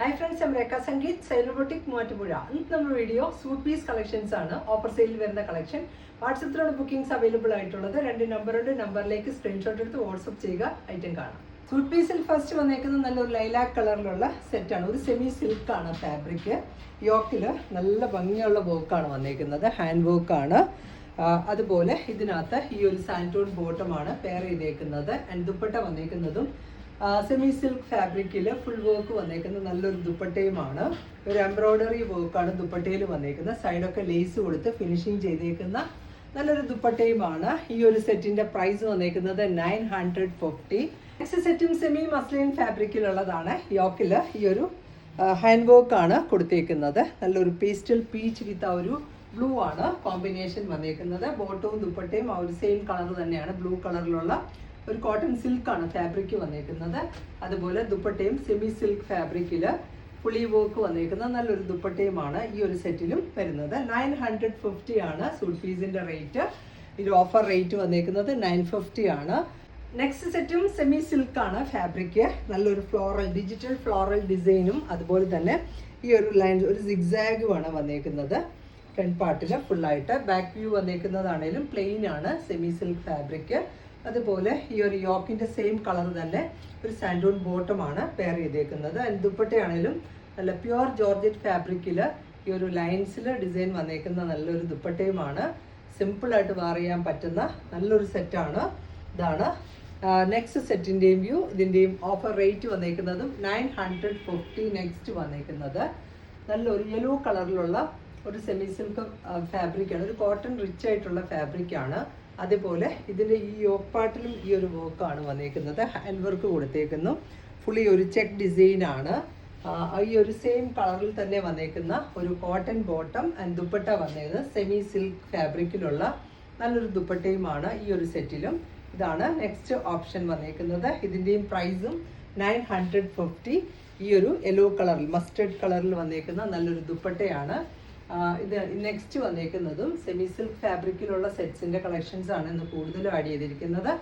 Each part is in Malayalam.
ഹായ് ഫ്രണ്ട്സ് ഞാൻ രേഖ സംഗീത് സൈലോബോട്ടിക് ബൊട്ടിക് മൂവാറ്റുപുഴ ഇന്നത്തെ നമ്മുടെ വീഡിയോ സൂട്ട് പീസ് കളക്ഷൻസ് ആണ്. ഓഫർ സെയിലിൽ വരുന്ന കളക്ഷൻ വാട്സപ്പിലാണ് ബുക്കിംഗ്സ് അവൈലബിൾ ആയിട്ടുള്ളത്. രണ്ട് നമ്പറുണ്ട് നമ്പറിലേക്ക് സ്ക്രീൻഷോട്ട് എടുത്ത് വാട്സപ്പ് ചെയ്യുക. ഐറ്റം കാണാം. സൂട്ട് പീസിൽ ഫസ്റ്റ് വന്നേക്കുന്നത് നല്ലൊരു ലൈലാക്ക് കളറിലുള്ള സെറ്റാണ് ഒരു സെമി സിൽക്ക് ആണ് ഫാബ്രിക് യോക്കിൽ നല്ല ഭംഗിയുള്ള വർക്കാണ് വന്നേക്കുന്നത്. ഹാൻഡ് വർക്കാണ് അതുപോലെ ഇതിനകത്ത് ഈ ഒരു സാന്റോൺ ബോട്ടമാണ് പെയർ ചെയ്തേക്കുന്നത്. ആൻഡ് ദുപ്പട്ട വന്നേക്കുന്നതും സെമി സിൽക്ക് ഫാബ്രിക്കിൽ ഫുൾ വർക്ക് വന്നേക്കുന്ന നല്ലൊരു ദുപ്പട്ടയുമാണ്. ഒരു എംബ്രോയ്ഡറി വർക്കാണ് ദുപ്പട്ടയിൽ വന്നേക്കുന്നത്. സൈഡൊക്കെ ലേസ് കൊടുത്ത് ഫിനിഷിങ് ചെയ്തേക്കുന്ന നല്ലൊരു ദുപ്പട്ടയുമാണ്. ഈ ഒരു സെറ്റിന്റെ പ്രൈസ് വന്നേക്കുന്നത് നയൻ ഹൺഡ്രഡ് ഫിഫ്റ്റി നെക്സ്റ്റ് സെറ്റും സെമി മസ്ലിൻ ഫാബ്രിക്കിലുള്ളതാണ് യോക്കിൽ ഈ ഒരു ഹാൻഡ് വർക്ക് ആണ് കൊടുത്തേക്കുന്നത്. നല്ലൊരു പേസ്റ്റൽ പീച്ച് വിത്ത് ആ ഒരു ബ്ലൂ ആണ് കോമ്പിനേഷൻ വന്നേക്കുന്നത്. ബോട്ടവും ദുപ്പട്ടയും ആ ഒരു സെയിം കളർ തന്നെയാണ്. ബ്ലൂ കളറിലുള്ള ഒരു കോട്ടൺ സിൽക്ക് ആണ് ഫാബ്രിക് വന്നേക്കുന്നത്. അതുപോലെ ദുപ്പട്ടയും സെമി സിൽക്ക് ഫാബ്രിക്കിൽ ഫുള്ളി വർക്ക് വന്നേക്കുന്ന നല്ലൊരു ദുപ്പട്ടയുമാണ് ഈ ഒരു സെറ്റിലും വരുന്നത്. നയൻ ഹൺഡ്രഡ് ഫിഫ്റ്റി ആണ് സൂട്ട് പീസിന്റെ റേറ്റ് ഈ ഓഫർ റേറ്റ് വന്നേക്കുന്നത് നയൻ ഫിഫ്റ്റി ആണ്. നെക്സ്റ്റ് സെറ്റും സെമി സിൽക്ക് ആണ് ഫാബ്രിക് നല്ലൊരു ഫ്ലോറൽ ഡിജിറ്റൽ ഫ്ലോറൽ ഡിസൈനും അതുപോലെ തന്നെ ഈ ഒരു ലൈൻ ഒരു സിഗ്സാഗുമാണ് വന്നേക്കുന്നത്. ഫ്രണ്ട് പാർട്ടിൽ ഫുള്ളായിട്ട് ബാക്ക് വ്യൂ വന്നേക്കുന്നതാണേലും പ്ലെയിൻ ആണ് സെമി സിൽക്ക് ഫാബ്രിക് അതുപോലെ ഈ ഒരു യോക്കിന്റെ സെയിം കളർ തന്നെ ഒരു സാൻഡൂൺ ബോട്ടമാണ് പെയർ ചെയ്തേക്കുന്നത്. അതിൽ ദുപ്പട്ടയാണേലും നല്ല പ്യുവർ ജോർജറ്റ് ഫാബ്രിക്കിൽ ഈ ഒരു ലൈൻസിൽ ഡിസൈൻ വന്നേക്കുന്ന നല്ലൊരു ദുപ്പട്ടയുമാണ്. സിമ്പിളായിട്ട് വാർ ചെയ്യാൻ പറ്റുന്ന നല്ലൊരു സെറ്റാണ് ഇതാണ്. നെക്സ്റ്റ് സെറ്റിന്റെയും വ്യൂ ഇതിന്റെയും ഓഫർ റേറ്റ് വന്നേക്കുന്നതും നയൻ ഹൺഡ്രഡ് ഫിഫ്റ്റി നെക്സ്റ്റ് വന്നേക്കുന്നത്. നല്ലൊരു യെല്ലോ കളറിലുള്ള ഒരു സെമി സിൽക്ക് ഫാബ്രിക്കാണ് ഒരു കോട്ടൺ റിച്ച് ആയിട്ടുള്ള ഫാബ്രിക്കാണ് അതുപോലെ ഇതിന്റെ ഈ യോപ്പാട്ടിലും ഈ ഒരു വർക്കാണ് വന്നേക്കുന്നത് ഹാൻഡ് വർക്ക് കൊടുത്തേക്കുന്നു. ഫുള്ളി ഒരു ചെക്ക് ഡിസൈനാണ് ഈ ഒരു സെയിം കളറിൽ തന്നെ വന്നേക്കുന്ന ഒരു കോട്ടൺ ബോട്ടം ആൻഡ് ദുപ്പട്ട വന്നേക്കുന്നത് സെമി സിൽക്ക് ഫാബ്രിക്കിലുള്ള നല്ലൊരു ദുപ്പട്ടയുമാണ് ഈ ഒരു സെറ്റിലും ഇതാണ് നെക്സ്റ്റ് ഓപ്ഷൻ വന്നേക്കുന്നത് ഇതിന്റെയും പ്രൈസും നയൻ ഹൺഡ്രഡ് ഫിഫ്റ്റി ഈ ഒരു യെല്ലോ കളറിൽ മസ്റ്റേർഡ് കളറിൽ വന്നേക്കുന്ന നല്ലൊരു ദുപ്പട്ടയാണ്. ഇത് നെക്സ്റ്റ് വന്നിരിക്കുന്നതും സെമി സിൽക്ക് ഫാബ്രിക്കിലുള്ള സെറ്റ്സിന്റെ കളക്ഷൻസ് ആണ് ഇന്ന് കൂടുതലും ആഡ് ചെയ്തിരിക്കുന്നത്.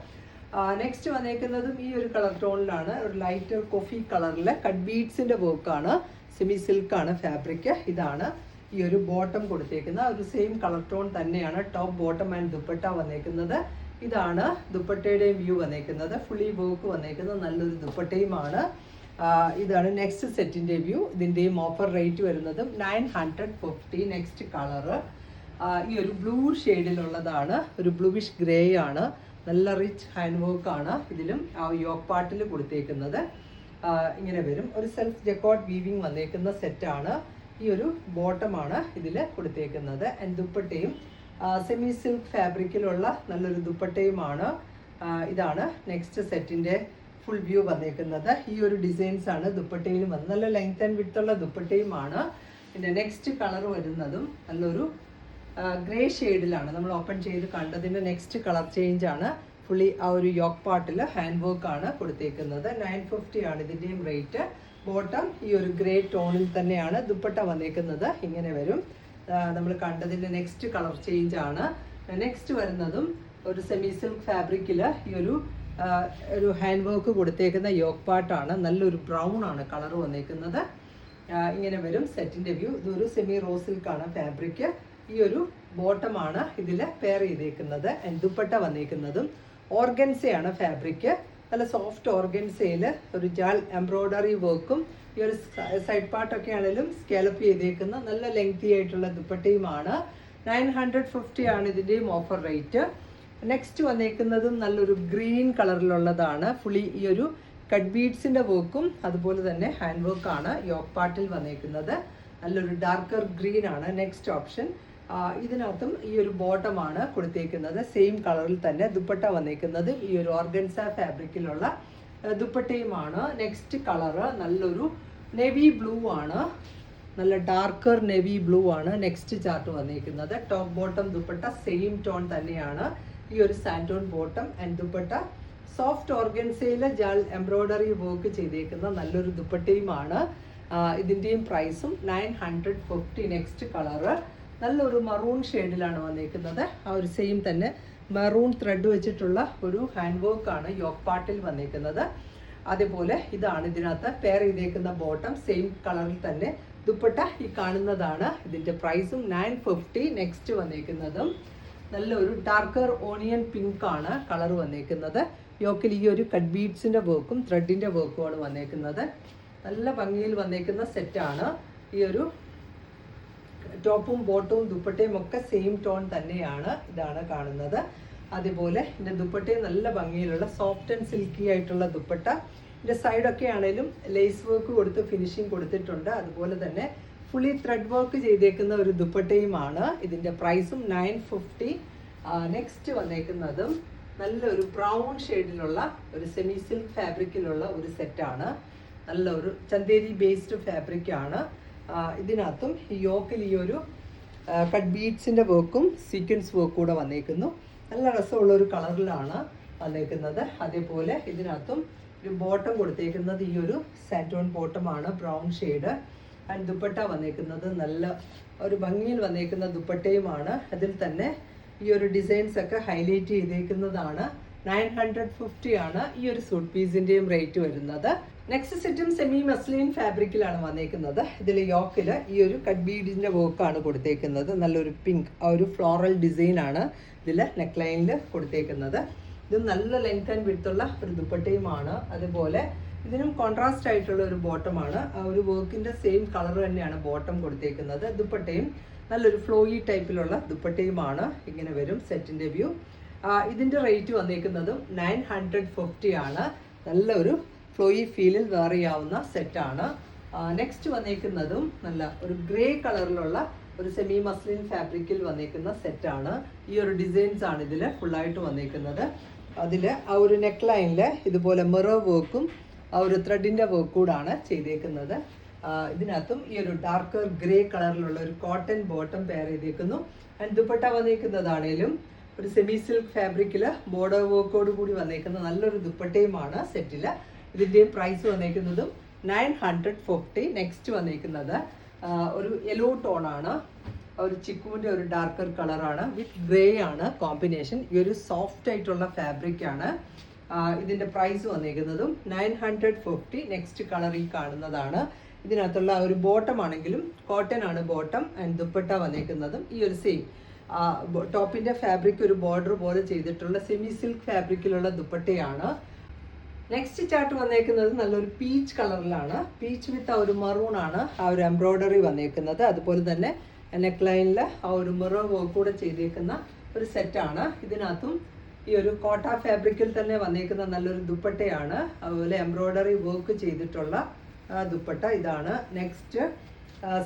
നെക്സ്റ്റ് വന്നേക്കുന്നതും ഈ ഒരു കളർ ടോണിലാണ് ഒരു ലൈറ്റ് കോഫി കളറിലെ കട്ട് ബീഡ്സിന്റെ വർക്കാണ് സെമി സിൽക്കാണ് ഫാബ്രിക് ഇതാണ് ഈ ഒരു ബോട്ടം കൊടുത്തേക്കുന്ന ഒരു സെയിം കളർ ടോൺ തന്നെയാണ് ടോപ്പ് ബോട്ടം ആൻഡ് ദുപ്പട്ട വന്നേക്കുന്നത്. ഇതാണ് ദുപ്പട്ടയുടെയും വ്യൂ വന്നേക്കുന്നത്. ഫുള്ളി വർക്ക് വന്നേക്കുന്നത്. നല്ലൊരു ദുപ്പട്ടയുമാണ്. ഇതാണ് നെക്സ്റ്റ് സെറ്റിന്റെ വ്യൂ ഇതിന്റെയും ഓഫർ റേറ്റ് വരുന്നതും nine hundred fifty next colour ഈ ഒരു ബ്ലൂ ഷെയ്ഡിലുള്ളതാണ് ഒരു ബ്ലൂവിഷ് ഗ്രേ ആണ്. നല്ല റിച്ച് ഹാൻഡ് വർക്ക് ആണ് ഇതിലും യോക്ക് പാട്ടിൽ കൊടുത്തേക്കുന്നത്. ഇങ്ങനെ വരും. ഒരു സെൽഫ് ജെക്കോട്ട് വീവിങ് വന്നേക്കുന്ന സെറ്റാണ് ഈ ഒരു ബോട്ടമാണ് ഇതിൽ കൊടുത്തേക്കുന്നത്. ആൻഡ് ദുപ്പട്ടയും സെമി സിൽക്ക് ഫാബ്രിക്കിലുള്ള നല്ലൊരു ദുപ്പട്ടയുമാണ്. ഇതാണ് നെക്സ്റ്റ് സെറ്റിന്റെ ഫുൾ വ്യൂ വന്നേക്കുന്നത്. ഈ ഒരു ഡിസൈൻസ് ആണ്. ദുപ്പട്ടയിലും വന്നത് നല്ല ലെങ്ത് ആൻഡ് വിട്ടുള്ള ദുപ്പട്ടയുമാണ്. പിന്നെ നെക്സ്റ്റ് കളർ വരുന്നതും നല്ലൊരു ഗ്രേ ഷെയ്ഡിലാണ് നമ്മൾ ഓപ്പൺ ചെയ്ത് കണ്ടതിന്റെ നെക്സ്റ്റ് കളർ ചേഞ്ച് ആണ്. ഫുള്ളി ആ ഒരു യോക്ക് പാർട്ടിൽ ഹാൻഡ് വർക്ക് ആണ് കൊടുത്തേക്കുന്നത്. നയൻ ഫിഫ്റ്റി ആണ് ഇതിന്റെയും റേറ്റ് ബോട്ടം ഈ ഒരു ഗ്രേ ടോണിൽ തന്നെയാണ് ദുപ്പട്ട വന്നേക്കുന്നത്. ഇങ്ങനെ വരും. നമ്മൾ കണ്ടതിന്റെ നെക്സ്റ്റ് കളർ ചേഞ്ച് ആണ്. നെക്സ്റ്റ് വരുന്നതും ഒരു സെമി സിൽക്ക് ഫാബ്രിക്കിൽ ഈ ഒരു ഒരു ഹാൻഡ് വർക്ക് കൊടുത്തേക്കുന്ന യോക്ക് പാട്ടാണ്. നല്ലൊരു ബ്രൗൺ ആണ് കളർ വന്നേക്കുന്നത്. ഇങ്ങനെ വരും സെറ്റിന്റെ വ്യൂ ഇതൊരു സെമി റോ സിൽക്കാണ് ഫാബ്രിക് ഈ ഒരു ബോട്ടമാണ് ഇതിൽ പെയർ ചെയ്തേക്കുന്നത്. ദുപ്പട്ട വന്നേക്കുന്നതും. ഓർഗൻസയാണ് ഫാബ്രിക് നല്ല സോഫ്റ്റ് ഓർഗൻസയിൽ ഒരു ജാൽ എംബ്രോയ്ഡറി വർക്കും ഈ ഒരു സൈഡ് പാർട്ടൊക്കെ ആണെങ്കിലും സ്കാലപ്പ് ചെയ്തേക്കുന്ന നല്ല ലെങ്തി ആയിട്ടുള്ള ദുപ്പട്ടയുമാണ്. നയൻ ഹൺഡ്രഡ് ഫിഫ്റ്റി ആണ് ഇതിന്റെയും ഓഫർ റേറ്റ് നെക്സ്റ്റ് വന്നേക്കുന്നതും നല്ലൊരു ഗ്രീൻ കളറിലുള്ളതാണ് ഫുള്ളി ഈ ഒരു കട്ട് ബീഡ്സിന്റെ വർക്കും അതുപോലെ തന്നെ ഹാൻഡ് വർക്കാണ് യോക്ക് പാർട്ടിൽ വന്നേക്കുന്നത്. നല്ലൊരു ഡാർക്കർ ഗ്രീൻ ആണ്. നെക്സ്റ്റ് ഓപ്ഷൻ ഇതിനകത്തും ഈ ഒരു ബോട്ടമാണ് കൊടുത്തേക്കുന്നത്. സെയിം കളറിൽ തന്നെ ദുപ്പട്ട വന്നേക്കുന്നത്. ഈ ഒരു ഓർഗൻസ ഫാബ്രിക്കിലുള്ള ദുപ്പട്ടയുമാണ്. നെക്സ്റ്റ് കളറ് നല്ലൊരു നെവി ബ്ലൂ ആണ്. നല്ല ഡാർക്കർ നെവി ബ്ലൂ ആണ്. നെക്സ്റ്റ് ചാർട്ട് വന്നേക്കുന്നത്. Top bottom dupatta same tone തന്നെയാണ്. ഈ ഒരു സാൻഡോൺ ബോട്ടം ആൻഡ് ദുപ്പട്ട. സോഫ്റ്റ് ഓർഗൻസയിൽ ജാൾ എംബ്രോയ്ഡറി വർക്ക് ചെയ്തേക്കുന്ന നല്ലൊരു ദുപ്പട്ടയുമാണ്. ഇതിന്റെയും പ്രൈസും nine hundred fifty next colour നല്ലൊരു മറൂൺ ഷെയ്ഡിലാണ് വന്നേക്കുന്നത്. ആ ഒരു സെയിം തന്നെ മറൂൺ ത്രെഡ് വെച്ചിട്ടുള്ള ഒരു ഹാൻഡ് വർക്കാണ് യോക്ക് പാട്ടിൽ വന്നേക്കുന്നത്. അതേപോലെ ഇതാണ് ഇതിനകത്ത് പെയർ ചെയ്തേക്കുന്ന ബോട്ടം സെയിം കളറിൽ തന്നെ ദുപ്പട്ട ഈ കാണുന്നതാണ്. ഇതിന്റെ പ്രൈസും നയൻ ഫിഫ്റ്റി നെക്സ്റ്റ് വന്നേക്കുന്നതും. നല്ലൊരു ഡാർക്കർ ഓണിയൻ പിങ്ക് ആണ് കളർ വന്നേക്കുന്നത്. യോക്കിൽ ഈ ഒരു കട്ട് ബീഡ്സിന്റെ വർക്കും ത്രെഡിന്റെ വർക്കുമാണ് വന്നേക്കുന്നത്. നല്ല ഭംഗിയിൽ വന്നേക്കുന്ന സെറ്റാണ് ഈ ഒരു ടോപ്പും ബോട്ടവും ദുപ്പട്ടയും ഒക്കെ സെയിം ടോൺ തന്നെയാണ് ഇതാണ് കാണുന്നത്. അതേപോലെ ഇതിന്റെ ദുപ്പട്ടയും നല്ല ഭംഗിയിലുള്ള സോഫ്റ്റ് ആൻഡ് സിൽക്കി ആയിട്ടുള്ള ദുപ്പട്ട. ഇതിന്റെ സൈഡൊക്കെ ആണെങ്കിലും ലേസ് വർക്ക് കൊടുത്ത് ഫിനിഷിങ് കൊടുത്തിട്ടുണ്ട്. അതുപോലെ തന്നെ ഫുള്ളി ത്രെഡ് വർക്ക് ചെയ്തേക്കുന്ന ഒരു ദുപ്പട്ടയുമാണ്. ഇതിന്റെ പ്രൈസും നയൻ ഫിഫ്റ്റി നെക്സ്റ്റ് വന്നേക്കുന്നതും നല്ലൊരു ബ്രൗൺ ഷെയ്ഡിലുള്ള ഒരു സെമി സിൽക്ക് ഫാബ്രിക്കിലുള്ള ഒരു സെറ്റാണ് നല്ല ഒരു ചന്തേരി ബേസ്ഡ് ഫാബ്രിക്കാണ് ഇതിനകത്തും യോക്കിൽ ഈ ഒരു കട്ട് ബീഡ്സിന്റെ വർക്കും സീക്വൻസ് വർക്കും കൂടെ വന്നേക്കുന്നു. നല്ല രസമുള്ള ഒരു കളറിലാണ് വന്നേക്കുന്നത്. അതേപോലെ ഇതിനകത്തും ഒരു ബോട്ടം കൊടുത്തേക്കുന്നത് ഈ ഒരു സാറ്റോൺ ബോട്ടമാണ് ബ്രൗൺ ഷെയ്ഡ് ആൻഡ് ദുപ്പട്ട വന്നേക്കുന്നത്. നല്ല ഒരു ഭംഗിയിൽ വന്നേക്കുന്ന ദുപ്പട്ടയുമാണ്. അതിൽ തന്നെ ഈ ഒരു ഡിസൈൻസ് ഒക്കെ ഹൈലൈറ്റ് ചെയ്തേക്കുന്നതാണ്. നയൻ ഹൺഡ്രഡ് ഫിഫ്റ്റി ആണ് ഈ ഒരു സൂട്ട് പീസിന്റെയും റേറ്റ് വരുന്നത്. നെക്സ്റ്റ് സെറ്റും സെമി മസ്ലിൻ ഫാബ്രിക്കിലാണ് വന്നേക്കുന്നത്. ഇതിൽ യോക്കിൽ ഈ ഒരു കട്ട് ബീഡിന്റെ വർക്കാണ് കൊടുത്തേക്കുന്നത്. നല്ലൊരു പിങ്ക് ആ ഒരു ഫ്ലോറൽ ഡിസൈൻ ആണ് ഇതിൽ നെക്ക് ലൈനിൽ കൊടുത്തേക്കുന്നത്. ഇത് നല്ല ലെങ്ത് ആൻഡ് വിടുത്തുള്ള ഒരു ദുപ്പട്ടയുമാണ്. അതുപോലെ ഇതിനും കോൺട്രാസ്റ്റ് ആയിട്ടുള്ള ഒരു ബോട്ടമാണ് ആ ഒരു വർക്കിന്റെ സെയിം കളർ തന്നെയാണ് ബോട്ടം കൊടുത്തേക്കുന്നത്. ദുപ്പട്ടയും നല്ലൊരു ഫ്ലോയി ടൈപ്പിലുള്ള ദുപ്പട്ടയുമാണ് ഇങ്ങനെ വരും സെറ്റിന്റെ വ്യൂ ഇതിന്റെ റേറ്റ് വന്നേക്കുന്നതും നയൻ ഹൺഡ്രഡ് ഫിഫ്റ്റി ആണ്. നല്ലൊരു ഫ്ലോയി ഫീലിൽ വേറിയാവുന്ന സെറ്റ് സെറ്റാണ് നെക്സ്റ്റ് വന്നേക്കുന്നതും നല്ല ഒരു ഗ്രേ കളറിലുള്ള ഒരു സെമി മസ്ലിൻ ഫാബ്രിക്കിൽ വന്നേക്കുന്ന സെറ്റാണ് ഈ ഒരു ഡിസൈൻസ് ആണ് ഇതിൽ ഫുള്ളായിട്ട് വന്നേക്കുന്നത്. അതിൽ ആ ഒരു നെക്ക് ലൈനിൽ ഇതുപോലെ മിറർ വർക്കും ആ ഒരു ത്രെഡിന്റെ വർക്ക് കൂടാണ് ചെയ്തേക്കുന്നത്. ഇതിനകത്തും ഈ ഒരു ഡാർക്കർ ഗ്രേ കളറിലുള്ള ഒരു കോട്ടൺ ബോട്ടം പെയർ ചെയ്തേക്കുന്നു. ആൻഡ് ദുപ്പട്ട വന്നേക്കുന്നതാണേലും ഒരു സെമി സിൽക്ക് ഫാബ്രിക്കിൽ ബോർഡർ വർക്കോട് കൂടി വന്നേക്കുന്ന നല്ലൊരു ദുപ്പട്ടയുമാണ് സെറ്റിൽ ഇതിന്റെയും പ്രൈസ് വന്നേക്കുന്നതും നയൻ ഹൺഡ്രഡ് ഫിഫ്റ്റി നെക്സ്റ്റ് വന്നേക്കുന്നത്. ഒരു യെല്ലോ ടോൺ ആണ്. ഒരു ചിക്കുവിന്റെ ഒരു ഡാർക്കർ കളറാണ് വിത്ത് ഗ്രേ ആണ് കോമ്പിനേഷൻ ഈ ഒരു സോഫ്റ്റ് ആയിട്ടുള്ള ഫാബ്രിക് ആണ്. ആ, ഇതിന്റെ പ്രൈസ് വന്നിരിക്കുന്നതും നയൻ ഹൺഡ്രഡ് ഫിഫ്റ്റി നെക്സ്റ്റ് കളറിൽ കാണുന്നതാണ്. ഇതിനകത്തുള്ള ഒരു ബോട്ടം ആണെങ്കിലും കോട്ടൺ ആണ് ബോട്ടം ആൻഡ് ദുപ്പട്ട വന്നിരിക്കുന്നതും ഈ ഒരു സെയിം ടോപ്പിന്റെ ഫാബ്രിക് ഒരു ബോർഡർ പോലെ ചെയ്തിട്ടുള്ള സെമി സിൽക്ക് ഫാബ്രിക്കിലുള്ള ദുപ്പട്ടയാണ്. നെക്സ്റ്റ് ചാർട്ട് വന്നേക്കുന്നത് നല്ലൊരു പീച്ച് കളറിലാണ് പീച്ച് വിത്ത് ആ ഒരു മറൂൺ ആണ് ആ ഒരു എംബ്രോയ്ഡറി വന്നേക്കുന്നത് അതുപോലെ തന്നെ നെക്ക് ലൈനിൽ ആ ഒരു മെറോ വർക്ക് കൂടെ ചെയ്തേക്കുന്ന ഒരു സെറ്റാണ് ഇതിനകത്തും ഈ ഒരു കോട്ട ഫാബ്രിക്കിൽ തന്നെ വന്നേക്കുന്ന നല്ലൊരു ദുപ്പട്ടയാണ്. അതുപോലെ എംബ്രോയ്ഡറി വർക്ക് ചെയ്തിട്ടുള്ള ദുപ്പട്ട ഇതാണ്. നെക്സ്റ്റ്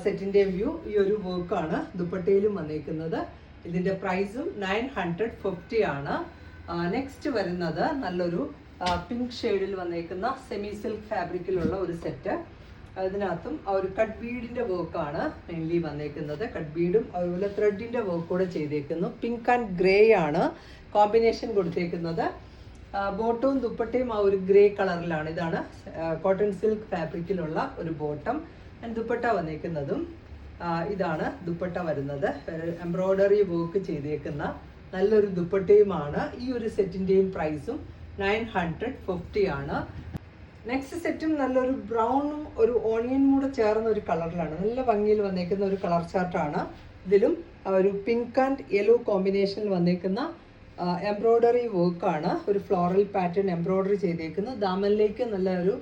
സെറ്റിന്റെ വ്യൂ ഈ ഒരു വർക്കാണ് ദുപ്പട്ടയിലും വന്നേക്കുന്നത്. ഇതിന്റെ പ്രൈസും നയൻ ഹൺഡ്രഡ് ഫിഫ്റ്റി ആണ്. നെക്സ്റ്റ് വരുന്നത് നല്ലൊരു പിങ്ക് ഷെയ്ഡിൽ വന്നേക്കുന്ന സെമി സിൽക്ക് ഫാബ്രിക്കിലുള്ള ഒരു സെറ്റ് അതിനകത്തും ആ ഒരു കട്ട് ബീഡിന്റെ വർക്കാണ് മെയിൻലി വന്നേക്കുന്നത്. കട്ട് ബീഡും അതുപോലെ ത്രെഡിന്റെ വർക്ക് കൂടെ ചെയ്തേക്കുന്നു. പിങ്ക് ആൻഡ് ഗ്രേ ആണ്. കോമ്പിനേഷൻ കൊടുത്തേക്കുന്നത്. ബോട്ടവും ദുപ്പട്ടയും ആ ഒരു ഗ്രേ കളറിലാണ്. ഇതാണ് കോട്ടൺ സിൽക്ക് ഫാബ്രിക്കിലുള്ള ഒരു ബോട്ടം. ആൻഡ് ദുപ്പട്ട വന്നേക്കുന്നതും ഇതാണ് ദുപ്പട്ട വരുന്നത്. എംബ്രോയ്ഡറി വർക്ക് ചെയ്തേക്കുന്ന നല്ലൊരു ദുപ്പട്ടയുമാണ്. ഈ ഒരു സെറ്റിന്റെയും പ്രൈസും നയൻ ഹൺഡ്രഡ് ഫിഫ്റ്റി ആണ്. നെക്സ്റ്റ് സെറ്റും നല്ലൊരു ബ്രൗണും ഒരു ഓണിയനും കൂടെ ചേർന്ന ഒരു കളറിലാണ്. നല്ല ഭംഗിയിൽ വന്നേക്കുന്ന ഒരു കളർ ചാർട്ടാണ്. ഇതിലും ഒരു പിങ്ക് ആൻഡ് യെല്ലോ കോമ്പിനേഷനിൽ വന്നേക്കുന്ന എംബ്രോയ്ഡറി വർക്കാണ് ഒരു ഫ്ലോറൽ പാറ്റേൺ എംബ്രോയ്ഡറി ചെയ്തേക്കുന്നത്. ദാമനിലേക്ക് നല്ലൊരു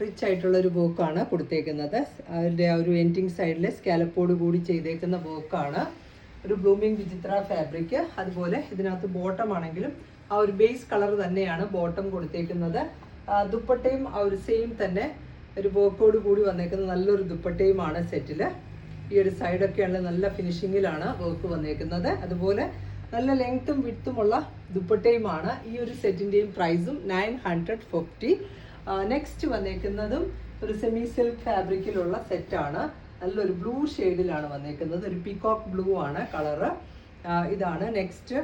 റിച്ച് ആയിട്ടുള്ള ഒരു വർക്കാണ് കൊടുത്തേക്കുന്നത്. അതിന്റെ ആ ഒരു എൻഡിങ് സൈഡിൽ സ്കാലപ്പോട് കൂടി ചെയ്തേക്കുന്ന വർക്കാണ് ഒരു ബ്ലൂമിങ് വിചിത്ര ഫാബ്രിക് അതുപോലെ ഇതിനകത്ത് ബോട്ടം ആണെങ്കിലും ആ ഒരു ബേസ് കളർ തന്നെയാണ് ബോട്ടം കൊടുത്തേക്കുന്നത്. ദുപ്പട്ടയും ആ ഒരു സെയിം തന്നെ ഒരു വർക്കോട് കൂടി വന്നേക്കുന്ന നല്ലൊരു ദുപ്പട്ടയുമാണ് സെറ്റിൽ ഈ ഒരു സൈഡൊക്കെയുള്ള നല്ല ഫിനിഷിങ്ങിലാണ് വർക്ക് വന്നേക്കുന്നത്. അതുപോലെ നല്ല ലെങ്ത്തും വിട്ടുമുള്ള ദുപ്പട്ടയുമാണ് ഈ ഒരു സെറ്റിന്റെയും പ്രൈസും നയൻ ഹൺഡ്രഡ് ഫിഫ്റ്റി നെക്സ്റ്റ് വന്നേക്കുന്നതും ഒരു സെമി സിൽക്ക് ഫാബ്രിക്കിലുള്ള സെറ്റാണ് നല്ലൊരു ബ്ലൂ ഷെയ്ഡിലാണ് വന്നേക്കുന്നത്. ഒരു പീകോക്ക് ബ്ലൂ ആണ് കളറ് ഇതാണ് നെക്സ്റ്റ്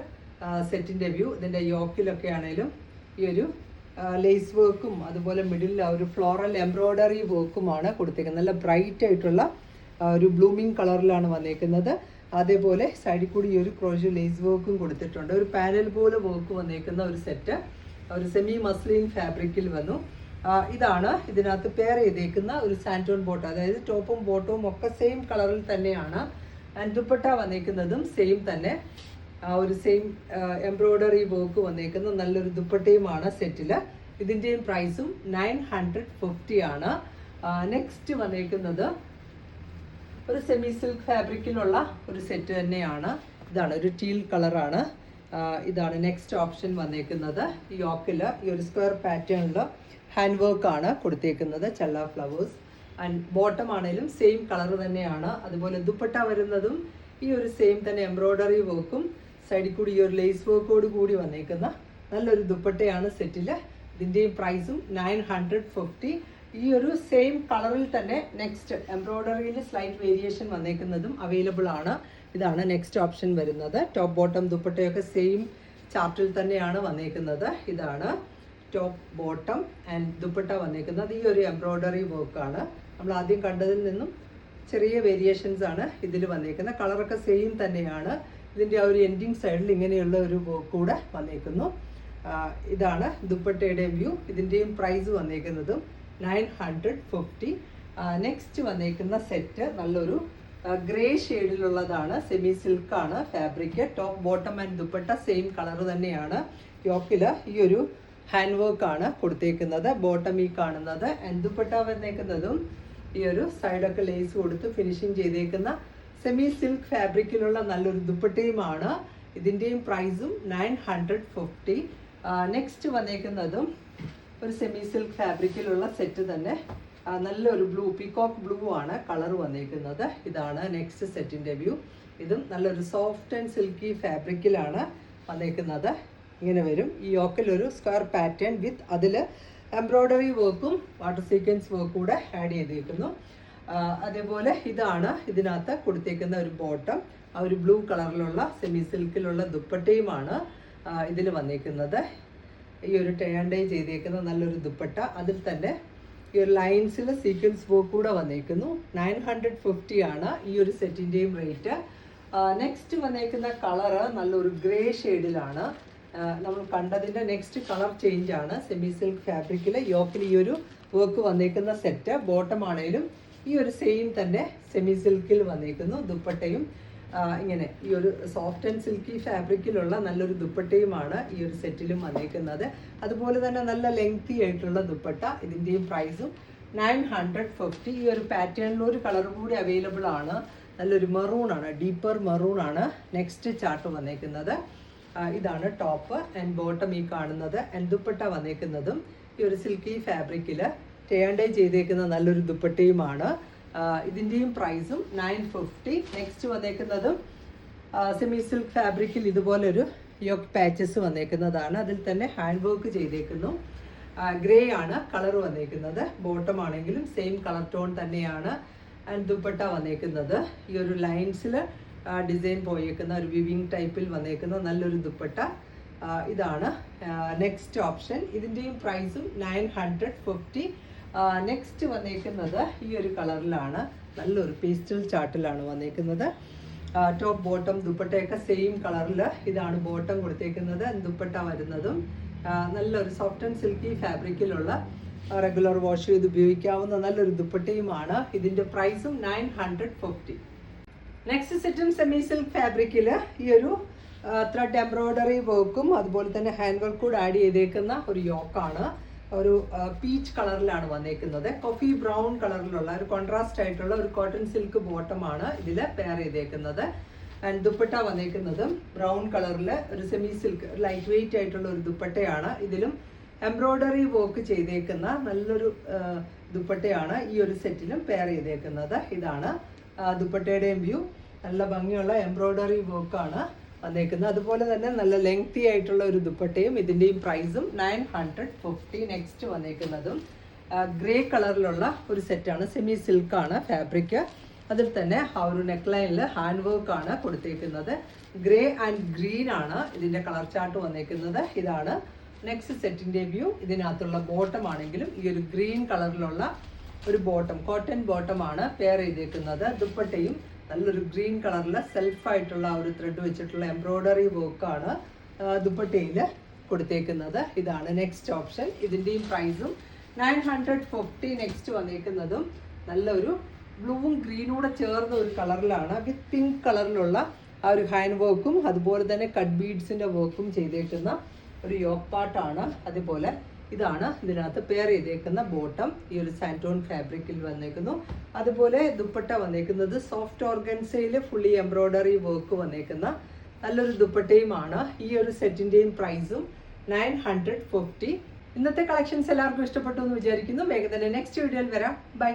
സെറ്റിന്റെ വ്യൂ ഇതിന്റെ യോക്കിലൊക്കെ ആണേലും ഈ ഒരു ലേസ് വർക്കും അതുപോലെ മിഡിൽ ഒരു ഫ്ലോറൽ എംബ്രോയ്ഡറി വർക്കുമാണ് കൊടുത്തേക്കുന്നത്. നല്ല ബ്രൈറ്റ് ആയിട്ടുള്ള ഒരു ബ്ലൂമിങ് കളറിലാണ് വന്നേക്കുന്നത്. അതേപോലെ സൈഡിൽ കൂടി ഈ ഒരു ക്രോഷ്യോ ലേസ് വർക്കും കൊടുത്തിട്ടുണ്ട്. ഒരു പാനൽ പോലെ വർക്ക് വന്നേക്കുന്ന ഒരു സെറ്റ് ഒരു സെമി മസ്ലിൻ ഫാബ്രിക്കിൽ വന്നു. ഇതാണ് ഇതിനകത്ത് പെയർ ചെയ്തേക്കുന്ന ഒരു സാന്റോൺ ബോട്ട് അതായത് ടോപ്പും ബോട്ടവും ഒക്കെ സെയിം കളറിൽ തന്നെയാണ്. ആൻഡ് ദുപ്പട്ട വന്നേക്കുന്നതും സെയിം തന്നെ. ഒരു സെയിം എംബ്രോയ്ഡറി വർക്ക് വന്നേക്കുന്ന നല്ലൊരു ദുപ്പട്ടയുമാണ് സെറ്റിൽ ഇതിന്റെയും പ്രൈസും നയൻ ഹൺഡ്രഡ് ഫിഫ്റ്റി ആണ്. നെക്സ്റ്റ് വന്നേക്കുന്നത് ഒരു സെമി സിൽക്ക് ഫാബ്രിക്കിലുള്ള ഒരു സെറ്റ് തന്നെയാണ്. ഇതാണ് ഒരു ടീൽ കളറാണ് ഇതാണ് നെക്സ്റ്റ് ഓപ്ഷൻ വന്നേക്കുന്നത്. ഈ യോക്കിൽ ഈ ഒരു സ്ക്വയർ പാറ്റേണിൽ ഹാൻഡ് വർക്ക് ആണ് കൊടുത്തേക്കുന്നത് ചെല്ല ഫ്ലവേഴ്സ് ആൻഡ് ബോട്ടം ആണെങ്കിലും സെയിം കളർ തന്നെയാണ്. അതുപോലെ ദുപ്പട്ട വരുന്നതും ഈ ഒരു സെയിം തന്നെ എംബ്രോയ്ഡറി വർക്കും സൈഡിൽ കൂടി ഈ ഒരു ലേസ് വർക്കോട് കൂടി വന്നേക്കുന്ന നല്ലൊരു ദുപ്പട്ടയാണ് സെറ്റിൽ ഇതിന്റെയും പ്രൈസും നയൻ ഹൺഡ്രഡ് ഫിഫ്റ്റി ഈ ഒരു സെയിം കളറിൽ തന്നെ നെക്സ്റ്റ് എംബ്രോയ്ഡറിയിൽ സ്ലൈറ്റ് വേരിയേഷൻ വന്നേക്കുന്നതും അവൈലബിൾ ആണ്. ഇതാണ് നെക്സ്റ്റ് ഓപ്ഷൻ വരുന്നത്. ടോപ്പ് ബോട്ടം ദുപ്പട്ടയൊക്കെ സെയിം ചാർട്ടിൽ തന്നെയാണ് വന്നേക്കുന്നത്. ഇതാണ് ടോപ്പ് ബോട്ടം ആൻഡ് ദുപ്പട്ട വന്നേക്കുന്നത്. ഈ ഒരു എംബ്രോയ്ഡറി വർക്കാണ് നമ്മൾ ആദ്യം കണ്ടതിൽ നിന്നും ചെറിയ വേരിയേഷൻസ് ആണ് ഇതിൽ വന്നേക്കുന്നത്. കളറൊക്കെ സെയിം തന്നെയാണ്. ഇതിന്റെ ആ ഒരു എൻഡിങ് സൈഡിൽ ഇങ്ങനെയുള്ള ഒരു വർക്ക് കൂടെ വന്നേക്കുന്നു. ഇതാണ് ദുപ്പട്ടയുടെ വ്യൂ ഇതിന്റെയും പ്രൈസ് വന്നേക്കുന്നതും നയൻ ഹൺഡ്രഡ് ഫിഫ്റ്റി നെക്സ്റ്റ് വന്നേക്കുന്ന സെറ്റ് നല്ലൊരു ഗ്രേ ഷെയ്ഡിലുള്ളതാണ്. Semi സിൽക്കാണ് fabric. Top bottom and dupatta same colour തന്നെയാണ്. യോക്കിൽ ഈ ഒരു ഹാൻഡ് വർക്കാണ് കൊടുത്തേക്കുന്നത്. ബോട്ടം ഈ കാണുന്നത്. ആൻഡ് ദുപ്പട്ട വന്നേക്കുന്നതും ഈ ഒരു സൈഡൊക്കെ ലേസ് കൊടുത്ത് ഫിനിഷിങ് ചെയ്തേക്കുന്ന സെമി സിൽക്ക് ഫാബ്രിക്കിലുള്ള നല്ലൊരു ദുപ്പട്ടയുമാണ്. ഇതിന്റെയും പ്രൈസും നയൻ ഹൺഡ്രഡ് ഫിഫ്റ്റി നെക്സ്റ്റ് വന്നേക്കുന്നതും ഒരു സെമി സിൽക്ക് ഫാബ്രിക്കിലുള്ള സെറ്റ് തന്നെ. നല്ലൊരു ബ്ലൂ പീകോക്ക് ബ്ലൂ ആണ് കളർ വന്നിരിക്കുന്നത് ഇതാണ് നെക്സ്റ്റ് സെറ്റിന്റെ വ്യൂ ഇതും നല്ലൊരു സോഫ്റ്റ് ആൻഡ് സിൽക്കി ഫാബ്രിക്കിലാണ് വന്നിരിക്കുന്നത് ഇങ്ങനെ വരും. ഈ യോക്കിൽ ഒരു സ്ക്വയർ പാറ്റേൺ വിത്ത് അതിൽ എംബ്രോയ്ഡറി വർക്കും വാട്ടർ സീക്വൻസ് വർക്കും കൂടെ ആഡ് ചെയ്തിരിക്കുന്നു അതേപോലെ ഇതാണ് ഇതിനകത്ത് കൊടുത്തേക്കുന്ന ഒരു ബോട്ടം ആ ഒരു ബ്ലൂ കളറിലുള്ള സെമി സിൽക്കിലുള്ള ദുപ്പട്ടയുമാണ് ഇതിൽ വന്നേക്കുന്നത്. ഈ ഒരു ടേണ്ടേ ചെയ്തേക്കുന്ന നല്ലൊരു ദുപ്പട്ട. അതിൽ തന്നെ ഈ ഒരു ലൈൻസിൽ സീക്വൻസ് വർക്ക് കൂടെ വന്നേക്കുന്നു. നയൻ ഹൺഡ്രഡ് ഫിഫ്റ്റി ആണ് ഈ ഒരു സെറ്റിന്റെയും റേറ്റ് നെക്സ്റ്റ് വന്നേക്കുന്ന കളറ് നല്ലൊരു ഗ്രേ ഷെയ്ഡിലാണ് നമ്മൾ കണ്ടതിന്റെ നെക്സ്റ്റ് കളർ ചേഞ്ച് ആണ് സെമി സിൽക്ക് ഫാബ്രിക്കിൽ യോക്കിൽ ഈ ഒരു വർക്ക് വന്നേക്കുന്ന സെറ്റ് ബോട്ടം ആണെങ്കിലും ഈ ഒരു സെയിം തന്നെ സെമി സിൽക്കിൽ വന്നേക്കുന്നു. ദുപ്പട്ടയും ഇങ്ങനെ ഈ ഒരു സോഫ്റ്റ് ആൻഡ് സിൽക്കി ഫാബ്രിക്കിലുള്ള നല്ലൊരു ദുപ്പട്ടയുമാണ് ഈ ഒരു സെറ്റിലും വന്നിരിക്കുന്നത് അതുപോലെ തന്നെ നല്ല ലെങ്തി ആയിട്ടുള്ള ദുപ്പട്ട ഇതിന്റെയും പ്രൈസും നയൻ ഹൺഡ്രഡ് ഫിഫ്റ്റി ഈ ഒരു പാറ്റേണിൽ ഒരു കളർ കൂടി അവൈലബിൾ ആണ്. നല്ലൊരു മെറൂൺ ആണ് ഡീപ്പർ മെറൂൺ ആണ് നെക്സ്റ്റ് ചാർട്ട് വന്നേക്കുന്നത്. ഇതാണ് ടോപ്പ് ആൻഡ് ബോട്ടം ഈ കാണുന്നത് ആൻഡ് ദുപ്പട്ട വന്നേക്കുന്നതും ഈ ഒരു സിൽക്കി ഫാബ്രിക്കിൽ ടേണ്ടേ ചെയ്തേക്കുന്ന നല്ലൊരു ദുപ്പട്ടയുമാണ്. ഇതിന്റെയും പ്രൈസും നയൻ ഫിഫ്റ്റി നെക്സ്റ്റ് വന്നേക്കുന്നതും സെമി സിൽക്ക് ഫാബ്രിക്കിൽ ഇതുപോലൊരു യോക്ക് പാച്ചസ് വന്നേക്കുന്നതാണ്. അതിൽ തന്നെ ഹാൻഡ് വർക്ക് ചെയ്തേക്കുന്നു. ഗ്രേ ആണ് കളർ വന്നേക്കുന്നത്. ബോട്ടം ആണെങ്കിലും സെയിം കളർ ടോൺ തന്നെയാണ്. ആൻഡ് ദുപ്പട്ട വന്നേക്കുന്നത്. ഈ ഒരു ലൈൻസിൽ ഡിസൈൻ പോയേക്കുന്ന ഒരു വിവിങ് ടൈപ്പിൽ വന്നേക്കുന്ന നല്ലൊരു ദുപ്പട്ട ഇതാണ്. നെക്സ്റ്റ് ഓപ്ഷൻ ഇതിന്റെയും പ്രൈസും നയൻ ഹൺഡ്രഡ് ഫിഫ്റ്റി നെക്സ്റ്റ് വന്നേക്കുന്നത് ഈ ഒരു കളറിലാണ്. നല്ലൊരു പേസ്റ്റൽ ചാർട്ടിലാണ് വന്നേക്കുന്നത്. ടോപ്പ് ബോട്ടം ദുപ്പട്ടയൊക്കെ സെയിം കളറിൽ ഇതാണ് ബോട്ടം കൊടുത്തേക്കുന്നത്. ദുപ്പട്ട വരുന്നതും നല്ലൊരു സോഫ്റ്റ് ആൻഡ് സിൽക്കി ഫാബ്രിക്കിലുള്ള റെഗുലർ വാഷ് ചെയ്ത് ഉപയോഗിക്കാവുന്ന നല്ലൊരു ദുപ്പട്ടയുമാണ്. ഇതിന്റെ പ്രൈസും നയൻ ഹൺഡ്രഡ് ഫിഫ്റ്റി നെക്സ്റ്റ് സെറ്റും സെമി സിൽക്ക് ഫാബ്രിക്കിൽ ഈ ഒരു ത്രെഡ് എംബ്രോയിഡറി വർക്കും അതുപോലെ തന്നെ ഹാൻഡ് വർക്ക് കൂടെ ആഡ് ചെയ്തേക്കുന്ന ഒരു യോക്കാണ് ഒരു പീച്ച് കളറിലാണ് വന്നേക്കുന്നത്. കോഫി ബ്രൗൺ കളറിലുള്ള ഒരു കോൺട്രാസ്റ്റ് ആയിട്ടുള്ള ഒരു കോട്ടൺ സിൽക്ക് ബോട്ടമാണ് ഇതിൽ പെയർ ചെയ്തേക്കുന്നത്. ആൻഡ് ദുപ്പട്ട വന്നേക്കുന്നതും ബ്രൗൺ കളറിൽ ഒരു സെമി സിൽക്ക് ലൈറ്റ് വെയിറ്റ് ആയിട്ടുള്ള ഒരു ദുപ്പട്ടയാണ്. ഇതിലും എംബ്രോയ്ഡറി വർക്ക് ചെയ്തേക്കുന്ന നല്ലൊരു ദുപ്പട്ടയാണ് ഈ ഒരു സെറ്റിലും പെയർ ചെയ്തേക്കുന്നത്. ഇതാണ് ദുപ്പട്ടയുടെയും വ്യൂ നല്ല ഭംഗിയുള്ള എംബ്രോയ്ഡറി വർക്കാണ് വന്നേക്കുന്നത്. അതുപോലെ തന്നെ നല്ല ലെങ്തി ആയിട്ടുള്ള ഒരു ദുപ്പട്ടയും ഇതിന്റെയും പ്രൈസും നയൻ ഹൺഡ്രഡ് ഫിഫ്റ്റി നെക്സ്റ്റ് വന്നേക്കുന്നതും. ഗ്രേ കളറിലുള്ള ഒരു സെറ്റാണ് സെമി സിൽക്കാണ് ഫാബ്രിക് അതിൽ തന്നെ ആ ഒരു നെക്ക് ലൈനിൽ ഹാൻഡ് വർക്ക് ആണ് കൊടുത്തേക്കുന്നത്. ഗ്രേ ആൻഡ് ഗ്രീൻ ആണ് ഇതിന്റെ കളർ ചാർട്ട് വന്നേക്കുന്നത്. ഇതാണ് നെക്സ്റ്റ് സെറ്റിന്റെ വ്യൂ ഇതിനകത്തുള്ള ബോട്ടം ആണെങ്കിലും ഈ ഒരു ഗ്രീൻ കളറിലുള്ള ഒരു ബോട്ടം കോട്ടൺ ബോട്ടം ആണ് പെയർ ചെയ്തേക്കുന്നത്. ദുപ്പട്ടയും നല്ലൊരു ഗ്രീൻ കളറിൽ സെൽഫായിട്ടുള്ള ഒരു ത്രെഡ് വെച്ചിട്ടുള്ള എംബ്രോയ്ഡറി വർക്കാണ് ദുപ്പട്ടയിൽ കൊടുത്തേക്കുന്നത്. ഇതാണ് നെക്സ്റ്റ് ഓപ്ഷൻ ഇതിന്റെയും പ്രൈസും നയൻ ഹൺഡ്രഡ് ഫിഫ്റ്റി നെക്സ്റ്റ് വന്നേക്കുന്നതും നല്ലൊരു ബ്ലൂവും ഗ്രീനും കൂടെ ചേർന്ന ഒരു കളറിലാണ് വിത്ത് പിങ്ക് കളറിലുള്ള ആ ഒരു ഹാൻഡ് വർക്കും അതുപോലെ തന്നെ കട്ട് ബീഡ്സിന്റെ വർക്കും ചെയ്തേക്കുന്ന ഒരു യോക്ക് പാട്ടാണ് അതുപോലെ ഇതാണ് ഇതിനകത്ത് പെയർ ചെയ്തേക്കുന്ന ബോട്ടം ഈ ഒരു സാന്റോൺ ഫാബ്രിക്കിൽ വന്നേക്കുന്നു. അതുപോലെ ദുപ്പട്ട വന്നേക്കുന്നത് സോഫ്റ്റ് ഓർഗൻസയിൽ ഫുള്ളി എംബ്രോയ്ഡറി വർക്ക് വന്നേക്കുന്ന നല്ലൊരു ദുപ്പട്ടയുമാണ്. ഈ ഒരു സെറ്റിന്റെയും പ്രൈസും നയൻ ഹൺഡ്രഡ് ഫിഫ്റ്റി ഇന്നത്തെ കളക്ഷൻസ് എല്ലാവർക്കും ഇഷ്ടപ്പെട്ടു എന്ന് വിചാരിക്കുന്നു. വേഗം തന്നെ നെക്സ്റ്റ് വീഡിയോയിൽ വരാം. ബൈ